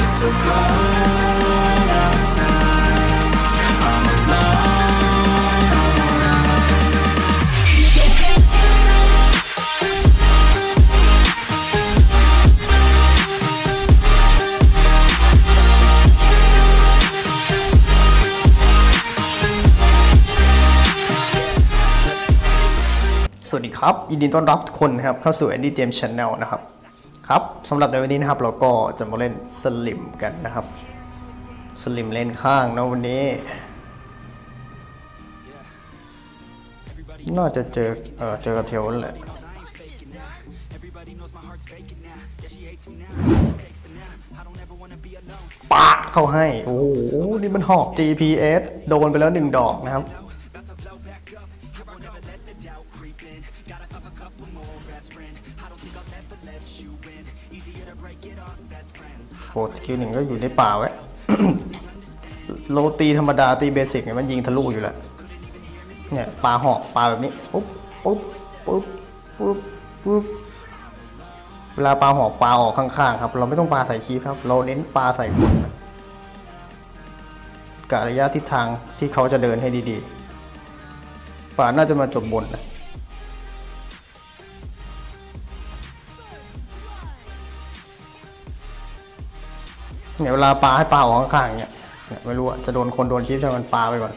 สวัสดีครับ ยินดีต้อนรับทุกคนนะครับเข้าสู่ Andy James Channel นะครับ ครับสำหรับในวันนี้นะครับเราก็จะมาเล่นสลิมกันนะครับ สลิมเล่นข้างนะวันนี้ น่าจะเจอเออเจอกับเทลนั่นแหละปะเข้าให้ โอ้โห นี่มันหอก GPS โดนไปแล้วหนึ่งดอกนะครับ โหสกิลหนึ่งก็อยู่ในป่าไว้ โลตีธรรมดาตีเบสิกเนี่ยมันยิงทะลุอยู่แล้ว เนี่ยปลาหอกปลาแบบนี้ปุ๊บปุ๊บปุ๊บปุ๊บปุ๊บเวลาปลาหอกปลาออกข้างๆครับ เราไม่ต้องปลาใส่คีบครับ เราเน้นปลาใส่คนกะระยะทิศทางที่เขาจะเดินให้ดีๆป่าน่าจะมาจบบนนะ เนี่ยเวลาปลาให้ปลาออกข้างๆเนี่ยเนี่ยไม่รู้จะโดนคนโดนคีบใช่มันปลาไปก่อน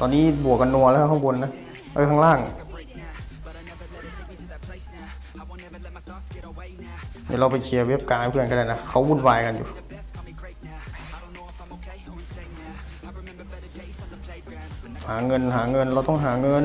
ตอนนี้บวกกันนัวแล้วข้างบนนะเอ้ยข้างล่างเดี๋ยวเราไปเคลียร์เว็บกลางเพื่อนกันเลยนะเขาวุ่นวายกันอยู่หาเงินหาเงินเราต้องหาเงิน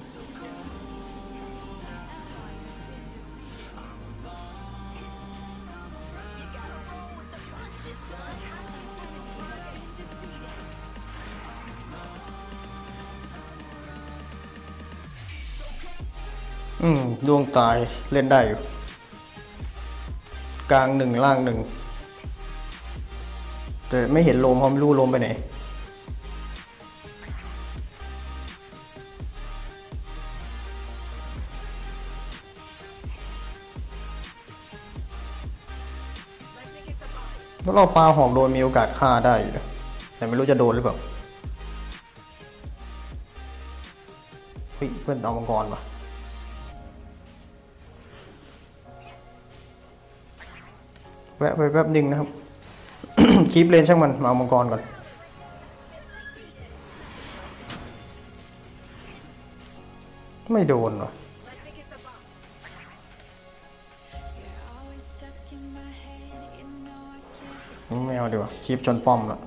อืมดวงตายเล่นได้อยู่ กลางหนึ่งล่างหนึ่ง แต่ไม่เห็นลมเพราะไม่รู้ลมไปไหนแล้วเราปลาหอกโดนมีโอกาสฆ่าได้อยู่นะแต่ไม่รู้จะโดนหรือเปล่าเฮ้ยเพื่อนเอามังกรปะ แวะไปแป๊บหนึ่งนะครับ คลิปเลนช่างมัน มาเอามังกรก่อนไม่โดนวะไม่เอาดีกว่าคลิปจนป้อมแล้ว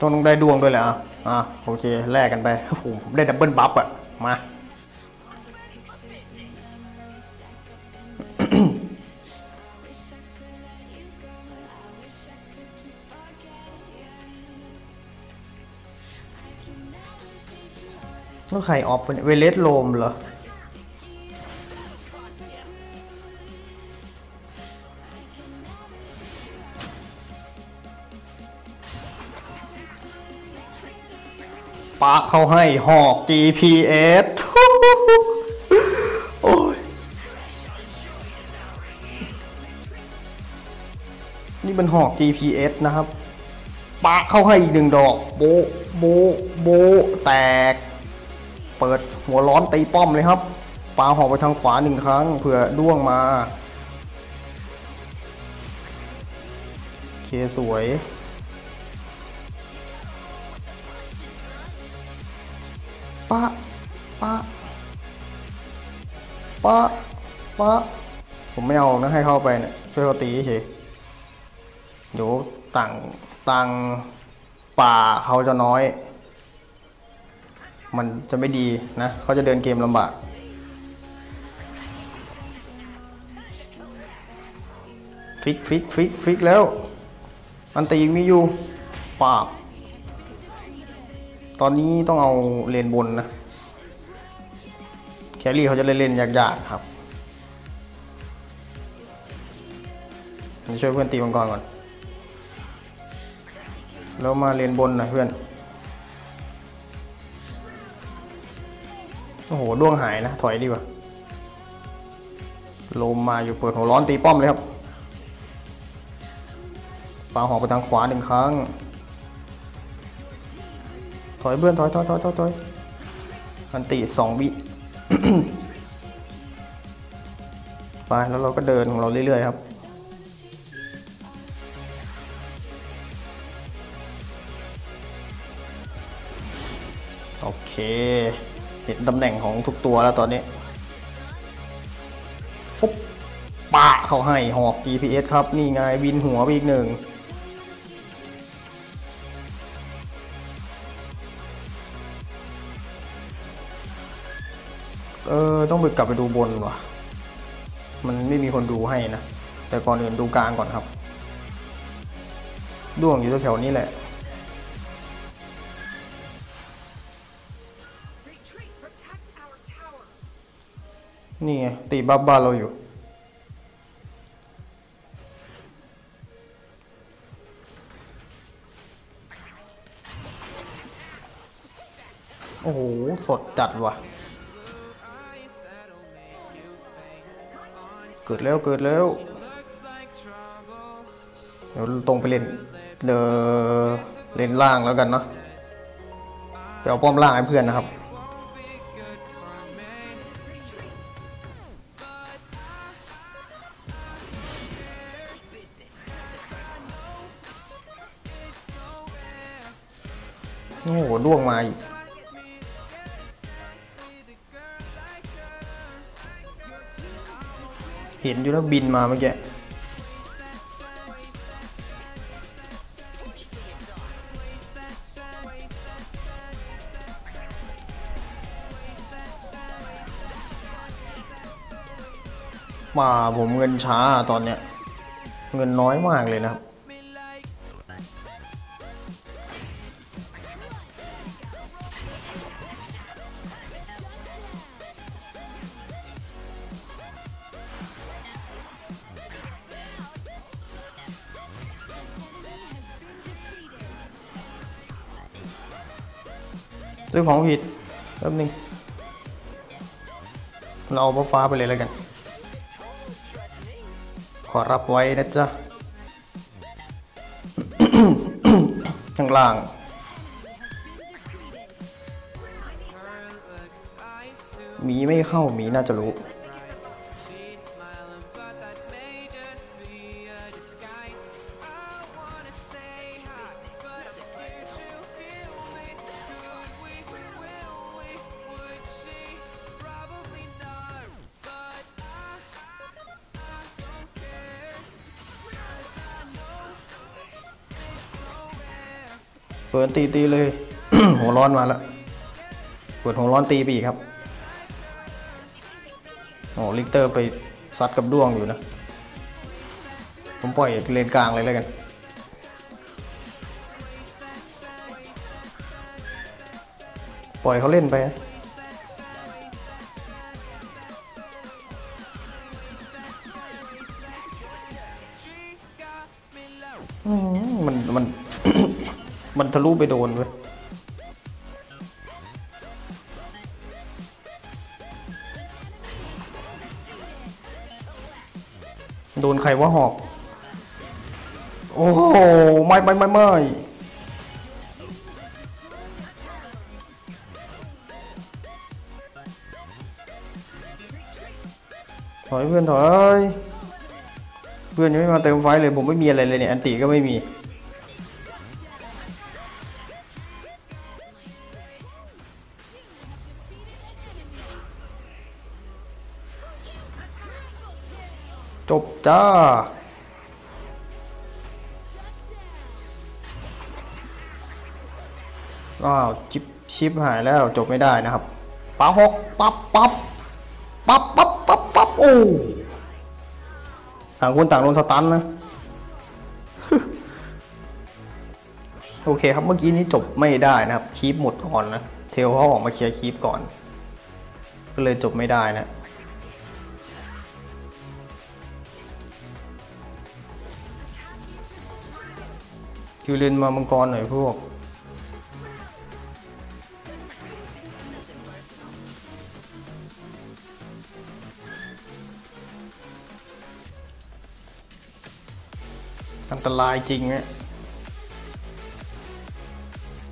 ต้องได้ดวงด้วยแหละอะอะโอเคแลกกันไปโอ้โหได้ดับเบิลบัฟอะ มา Wish I could let you go. I wish I could just forget you. I can never shake you off. แล้วใครออฟเนี่ยเวเลสโลมเหรอ ปะเขาให้หอก GPS โอ้ย นี่เป็นหอก GPS นะครับ ปะเข้าให้อีกหนึ่งดอก โบโบโบแตก เปิดหัวร้อนตีป้อมเลยครับปาหอกไปทางขวาหนึ่งครั้งเผื่อด้วงมา เคสวย ปะปะปะปะผมไม่เอานะให้เข้าไปเนี่ยช่วยเขาตีเฉยเดี๋ยวต่างต่างป่าเขาจะน้อย มันจะไม่ดีนะเขาจะเดินเกมลำบากฟิกฟิกฟิกฟิกแล้ว อันตีมีอยู่ปาบ ตอนนี้ต้องเอาเลนบนนะ แครี่เขาจะเล่นเล่นๆยากๆครับช่วยเพื่อนตีมังกรก่อน แล้วมาเลนบนนะเพื่อน โอ้โหด้วงหายนะ ถอยดีกว่าลมมาอยู่เปิดหัวร้อนตีป้อมเลยครับปาหอกไปทางขวาหนึ่งครั้ง ถอยเพื่อนถอยถอยถอยถอยถอยอันติสองวิไปแล้วเราก็เดินของเราเรื่อยๆครับโอเค เห็นตำแหน่งของทุกตัวแล้วตอนนี้ปุ๊บปะเขาให้หอก GPS ครับ นี่ไงวินหัวอีกหนึ่ง เออ ต้องไปกลับไปดูบนว่ะ มันไม่มีคนดูให้นะ แต่ก่อนอื่นดูกลางก่อนครับ ด้วงอยู่แถวๆนี้แหละ นี่ไงตีบัฟบ้าเราอยู่โอ้โห สดจัดว่ะ กิดแล้วเกิดแล้วเดี๋ยวตรงไปเล่นเดอเล่นล่างแล้วกันเนาะไปเอาป้อมล่างให้เพื่อนนะครับโอ้โหด้วงมาอีก เห็นอยู่แล้วบินมาเมื่อกี้มาผมเงินช้าตอนเนี้ย เงินน้อยมากเลยนะครับ ซื้อของผิดแป๊บนึงเราเอาฟ้าไปเลยแล้วกัน ขอรับไว้นะจ๊ะข้างล่างมีไม่เข้ามีน่าจะรู้ เปิดตีตีเลย หัวร้อนมาแล้วเปิดหัวร้อนตีไปอีกครับโอ้ลิกเตอร์ไปซัดกับด้วงอยู่นะ ผมปล่อยเลนกลางเลยแล้วกัน ปล่อยเขาเล่นไปนะ ทะลุไปโดนเว้ยโดนใครว่าหอก โอ้โห ไม่ไม่ไม่ไม่ถอยเพื่อนถอย เพื่อนยังไม่มาเติมไฟเลย ผมไม่มีอะไรเลยเนี่ย อันติก็ไม่มี จ้าอ้าวจิบชิปหายแล้วจบไม่ได้นะครับปาหกปั๊บปั๊บปั๊บปั๊บปั๊บปั๊บโอ้ต่างคนต่างโดนสตันนะโอ้โอเคครับเมื่อกี้นี้จบไม่ได้นะครับคีปหมดก่อนนะเทลเขาออกมาเคลียร์คีปก่อน ก็เลยจบไม่ได้นะ คิวเลนมามังกรหน่อยพวก อันตรายจริงเนี่ย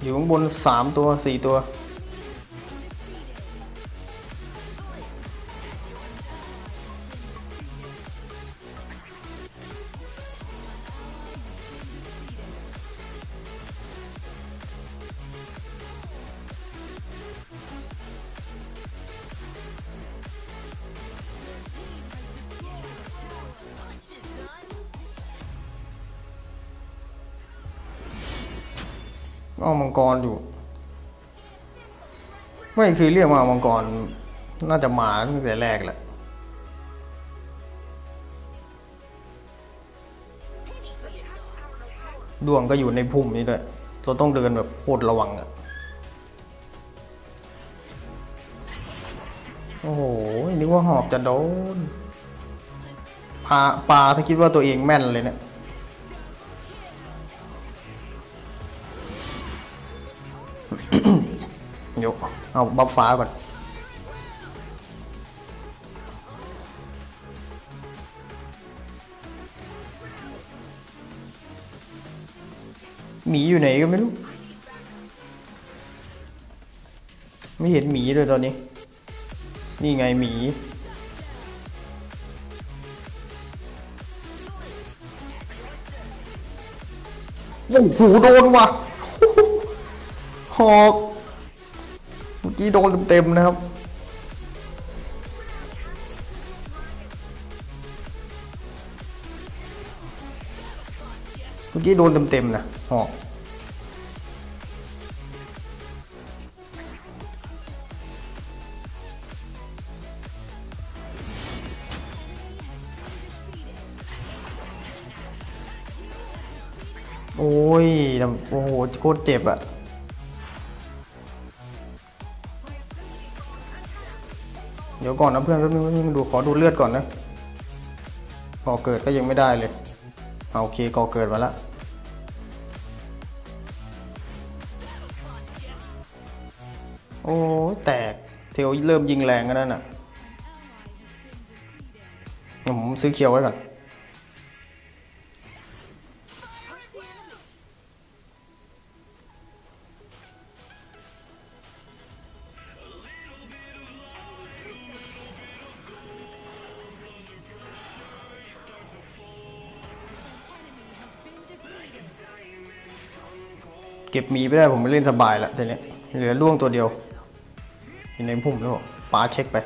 อยู่ข้างบนสามตัวสี่ตัว เอามังกรอยู่ ไม่คือเรียกมามังกร น่าจะมาตั้งแต่แรกแหละดวงก็อยู่ในพุ่มนี้ด้วย เราต้องเดินแบบโคตรระวังอะโอ้โห นึกว่าหอบจะโดนปลาปลาถ้าคิดว่าตัวเองแม่นเลยเนี่ย เอาบัฟฟ้าก่อนหมีอยู่ไหนก็ไม่รู้ ไม่เห็นหมีเลยตอนนี้ นี่ไงหมี โอ้โหโดนว่ะหอก กี้โดนเต็มๆนะครับเมื่อกี้โดนเต็มๆนะหอกโอ้ย โอ้โห โคตรเจ็บอะ ดี๋ยวก่อนนะเพื่อนแป๊บนึงแป๊บนึงดูขอดูเลือดก่อนนะก่อเกิดก็ยังไม่ได้เลยเอาโอเคก่อเกิดมาละโอ้แตกเทลเริ่มยิงแรงกันนั่นอะผมซื้อเคียวไว้ก่อน เก็บมีไปได้ผมไม่เล่นสบายละทีเนี้ยเหลือล่วงตัวเดียวยู่ในพุ่มแล้วป้าเช็คไป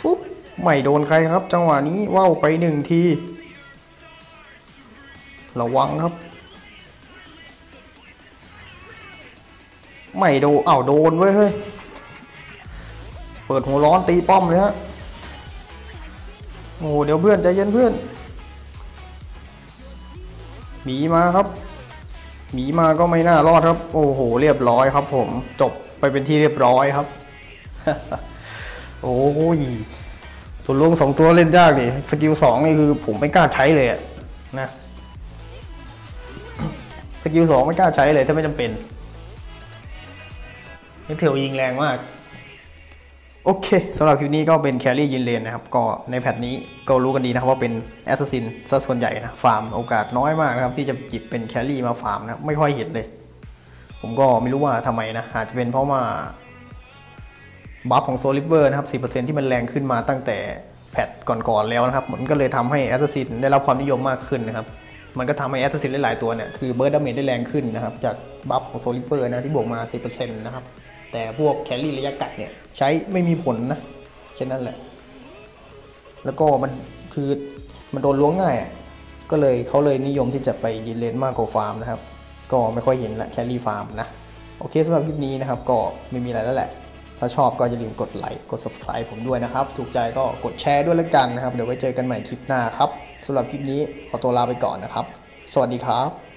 ฟุ๊บไม่โดนใครครับ จังหวะนี้ว่าวไปหนึ่งที ระวังครับ ไม่โดนอ้าวโดนเว้ยเฮ้ย เปิดหัวร้อนตีป้อมเลยฮะ โอ้เดี๋ยวเพื่อนใจเย็นเพื่อนหมีมาครับหมีมาก็ไม่น่ารอดครับ โอ้โหเรียบร้อยครับ ผม จบไปเป็นที่เรียบร้อยครับ โอ้ยตัวลงสองตัวเล่นยากดิสกิลสองนี่คือผมไม่กล้าใช้เลยอะนะ สกิลสองไม่กล้าใช้เลยถ้าไม่จำเป็น เทลยิงแรงมาก โอเคสำหรับคลิปนี้ก็เป็นแครี่ยินเลนนะครับ ก็ในแพทนี้ก็รู้กันดีนะครับว่าเป็นแอสซัสซินซะส่วนใหญ่นะ ฟาร์มโอกาสน้อยมากนะครับ ที่จะจิบเป็นแครี่มาฟาร์มนะ ไม่ค่อยเห็นเลย ผมก็ไม่รู้ว่าทำไมนะ อาจจะเป็นเพราะว่าบัฟของโซลิเวอร์นะครับ 10%ที่มันแรงขึ้นมาตั้งแต่แพทก่อนๆแล้วนะครับ มันก็เลยทำให้แอสซัสซินได้รับความนิยมมากขึ้นนะครับ มันก็ทำให้แอสซัสซินหลายๆตัวเนี่ย คือเบิร์ดดาเมจได้แรงขึ้นนะครับ จากบัฟของโซลิเวอร์นะที่บวกมา 10%นะครับ แต่พวกแคลรี่ระยะไกลเนี่ยใช้ไม่มีผลนะแค่นั้นแหละ แล้วก็มันคือมันโดนล้วงง่ายอะก็เลยเขาเลยนิยมที่จะไปยืนเลนมากกว่าฟาร์มนะครับ ก็ไม่ค่อยเห็นละแคลรี่ฟาร์มนะ โอเคสำหรับคลิปนี้นะครับ ก็ไม่มีอะไรแล้วแหละ ถ้าชอบก็อย่าลืมกดไลค์กด subscribe ผมด้วยนะครับ ถูกใจก็กดแชร์ด้วยแล้วกันนะครับ เดี๋ยวไว้เจอกันใหม่คลิปหน้าครับสำหรับคลิปนี้ขอตัวลาไปก่อนนะครับ สวัสดีครับ